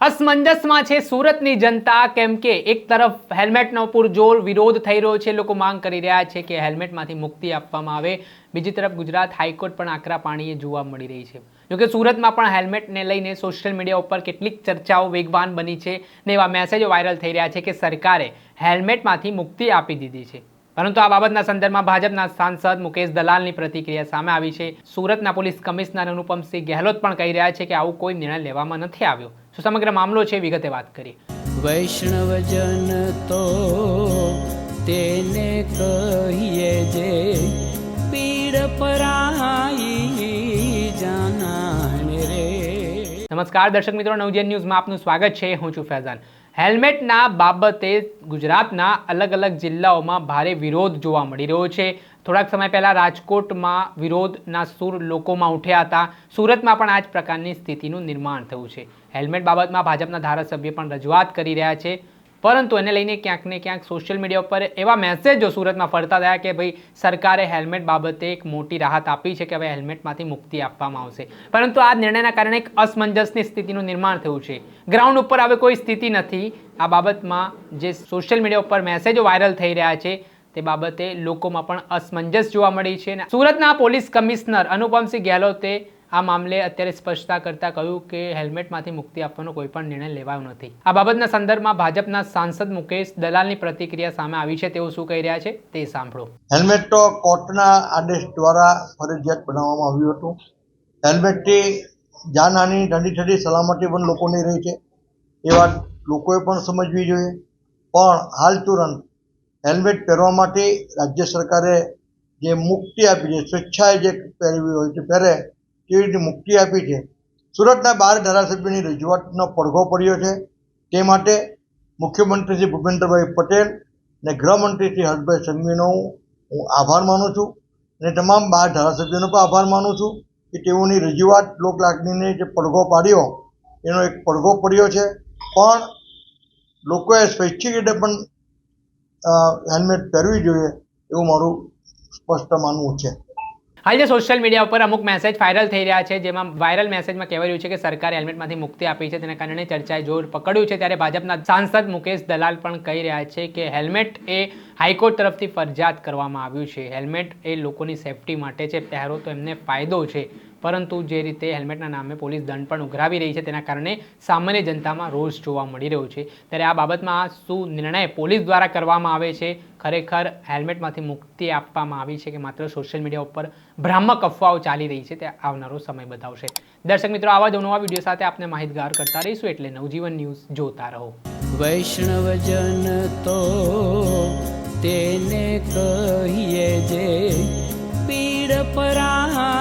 અસમંજસમાં છે સુરતની જનતા કેમ કે એક તરફ હેલ્મેટનો પૂરજોર વિરોધ થઈ રહ્યો છે, લોકો માંગ કરી રહ્યા છે કે હેલ્મેટમાંથી મુક્તિ આપવામાં આવે. બીજી તરફ ગુજરાત હાઈકોર્ટ પણ આકરા પાણીએ જોવા મળી રહી છે. જોકે સુરતમાં પણ હેલ્મેટને લઈને સોશિયલ મીડિયા ઉપર કેટલીક ચર્ચાઓ વેગવાન બની છે ને એવા મેસેજો વાયરલ થઈ રહ્યા છે કે સરકારે હેલ્મેટમાંથી મુક્તિ આપી દીધી છે. પરંતુ આ બાબતના સંદર્ભમાં ભાજપના સાંસદ મુકેશ દલાલની પ્રતિક્રિયા સામે આવી છે. સુરતના પોલીસ કમિશનર અનુપમસિંહ ગેહલોત પણ કહી રહ્યા છે કે આવું કોઈ નિર્ણય લેવામાં નથી આવ્યો. શું સમગ્ર મામલો છે વિગતે વાત કરીએ. વૈષ્ણવજન તો તેને કહીએ જે પીડ પરાઈ જાના નમસ્કાર દર્શક મિત્રો નવજેન ન્યૂઝમાં આપનું સ્વાગત છે. હું છું ફૈઝાન. હેલ્મેટના બાબતે ગુજરાતના અલગ અલગ જિલ્લાઓમાં ભારે વિરોધ જોવા મળી રહ્યો છે. થોડાક સમય પહેલાં રાજકોટમાં વિરોધના સૂર લોકોમાં ઉઠ્યા હતા. સુરતમાં પણ આ જ પ્રકારની સ્થિતિનું નિર્માણ થયું છે. હેલ્મેટ બાબતમાં ભાજપના ધારાસભ્ય પણ રજૂઆત કરી રહ્યા છે. પરંતુ એને લઈને ક્યાંક ને ક્યાંક સોશિયલ મીડિયા ઉપર એવા મેસેજો સુરતમાં ફરતા થયા કે ભાઈ, સરકારે હેલ્મેટ બાબતે એક મોટી રાહત આપી છે કે હવે હેલ્મેટમાંથી મુક્તિ આપવામાં આવશે. પરંતુ આ નિર્ણયના કારણે એક અસમંજસની સ્થિતિનું નિર્માણ થયું છે. ગ્રાઉન્ડ ઉપર હવે કોઈ સ્થિતિ નથી. આ બાબતમાં જે સોશિયલ મીડિયા ઉપર મેસેજો વાયરલ થઈ રહ્યા છે, તે બાબતે લોકોમાં પણ અસમંજસ જોવા મળી છે. સુરતના પોલીસ કમિશનર અનુપમસિંહ ગેહલોતે આ મામલે અત્યારે સ્પષ્ટતા કરતા કહ્યું કે હેલ્મેટમાંથી મુક્તિ આપવાનો કોઈ પણ નિર્ણય લેવાયો નથી. આ બાબતના સંદર્ભમાં ભાજપના સાંસદ મુકેશ દલાલની પ્રતિક્રિયા સામે આવી છે તેઓ શું કહી રહ્યા છે તે સાંભળો. હેલ્મેટ તો કોર્ટના આદેશ દ્વારા ફરજિયાત બનાવવામાં આવ્યું હતું. હેલ્મેટથી જાનહાની ઠંડી ઠંડી સલામતી પણ લોકોની રહી છે. એ વાત લોકોએ પણ સમજવી જોઈએ. પણ હાલ તુરંત હેલ્મેટ પહેરવા માટે રાજ્ય સરકારે જે મુક્તિ આપી છે, સ્વેચ્છાએ જે પહેરવી હોય તે પહેરે તેવી રીતે મુક્તિ આપી છે? સુરતના બાર ધારાસભ્યોની રજૂઆતનો પડઘો પડ્યો છે. તે માટે મુખ્યમંત્રી શ્રી ભૂપેન્દ્રભાઈ પટેલ અને ગૃહમંત્રી શ્રી હર્ષભાઈ સંઘવીનો હું આભાર માનું છું અને તમામ બાર ધારાસભ્યોનો પણ આભાર માનું છું કે તેઓની રજૂઆત લોકલાગણીને જે પડઘો પાડ્યો, એનો એક પડઘો પડ્યો છે. પણ લોકોએ સ્વૈચ્છિક રીતે પણ હેલ્મેટ પહેરવી જોઈએ એવું મારું સ્પષ્ટ માનવું છે. હાલ જે સોશિયલ મીડિયા ઉપર અમુક મેસેજ વાયરલ થઈ રહ્યા છે, જેમાં વાયરલ મેસેજમાં કહેવાય રહ્યું છે કે સરકારે હેલ્મેટમાંથી મુક્તિ આપી છે. તેના કારણે ચર્ચાએ જોર પકડ્યું છે. ત્યારે ભાજપના સાંસદ મુકેશ દલાલ પણ કહી રહ્યા છે કે હેલ્મેટ એ હાઈકોર્ટ તરફથી ફરજિયાત કરવામાં આવ્યું છે. હેલ્મેટ એ લોકોની સેફટી માટે છે. પહેરો તો એમને ફાયદો છે. પરંતુ જે રીતે હેલ્મેટના નામે પોલીસ દંડ પણ ઉઘરાવી રહી છે, તેના કારણે સામાન્ય જનતામાં રોષ જોવા મળી રહ્યો છે. ત્યારે આ બાબતમાં શું નિર્ણય પોલીસ દ્વારા કરવામાં આવે છે? ખરેખર હેલ્મેટમાંથી મુક્તિ આપવામાં આવી છે કે માત્ર સોશિયલ મીડિયા ઉપર ભ્રામક અફવાઓ ચાલી રહી છે? તે આવનારો સમય બતાવશે. દર્શક મિત્રો, આવા જ નવા વીડિયો સાથે આપને માહિતગાર કરતા રહીશું એટલે નવજીવન ન્યૂઝ જોતા રહો. વૈષ્ણવજન તો તેને કહીએ જે પીડ પરાઈ